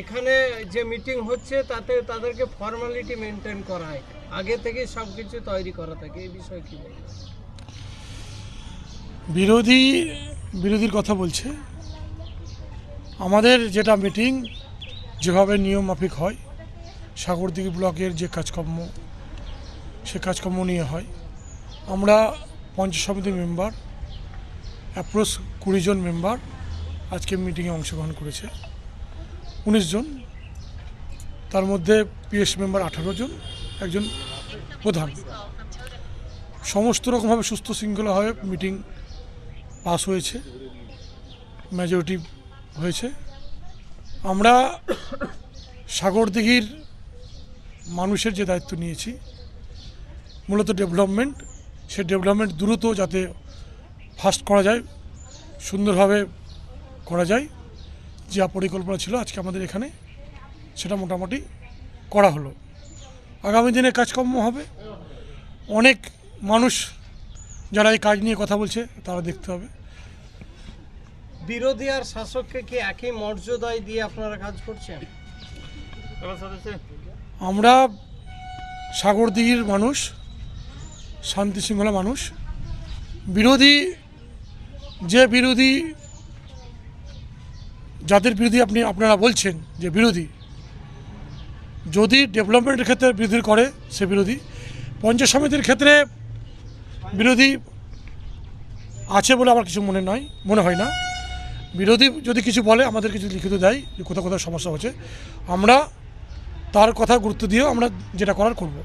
এখানে যে মিটিং হচ্ছে, তাতে তাদেরকে ফর্মালিটি মেনটেন করা হয়। আগে থেকে সব কিছু তৈরি করা থাকে, এই বিষয়ে কি বলবেন? বিরোধী, বিরোধীর কথা বলছে। আমাদের যেটা মিটিং যেভাবে নিয়ম মাফিক হয় সাগরদিঘি ব্লকের যে কাজকর্ম, সে কাজকর্ম নিয়ে হয়। আমরা পঞ্চায়েত সমিতির মেম্বার অ্যাপ্রোচ কুড়ি জন মেম্বার আজকে মিটিংয়ে অংশগ্রহণ করেছে। উনিশ জন। তার মধ্যে পিএস মেম্বার আঠারো জন, একজন প্রধান। সমস্ত রকমভাবে সুস্থ শৃঙ্খলাভাবে মিটিং পাস হয়েছে মেজরিটি হয়েছে। আমরা সাগরদিঘির মানুষের যে দায়িত্ব নিয়েছি, মূলত ডেভেলপমেন্ট, সে ডেভেলপমেন্ট দ্রুত যাতে ফাস্ট করা যায়, সুন্দরভাবে করা যায়। যা পরিকল্পনা ছিল আজকে আমাদের এখানে সেটা মোটামুটি করা হলো। আগামী দিনে কাজকর্ম হবে। অনেক মানুষ যারা এই কাজ নিয়ে কথা বলছে তারা দেখতে হবে। বিরোধী আর শাসককে কি একই মর্যাদায় দিয়ে আপনারা কাজ করছেন? আমরা সাগরদিঘির মানুষ শান্তি শৃঙ্খলা মানুষ। বিরোধী যে বিরোধী যাদের বিরোধী আপনি, আপনারা বলছেন যে বিরোধী। যদি ডেভেলপমেন্টের ক্ষেত্রে বিরোধী করে, সে বিরোধী। পঞ্চায়েত সমিতির ক্ষেত্রে বিরোধী আছে বলে আমার কিছু মনে নয়, মনে হয় না। বিরোধী যদি কিছু বলে, আমাদের কিছু লিখিত দেয় যে কোথাও কোথাও সমস্যা হচ্ছে। আমরা তার কথা গুরুত্ব দিয়েও আমরা যেটা করার করব।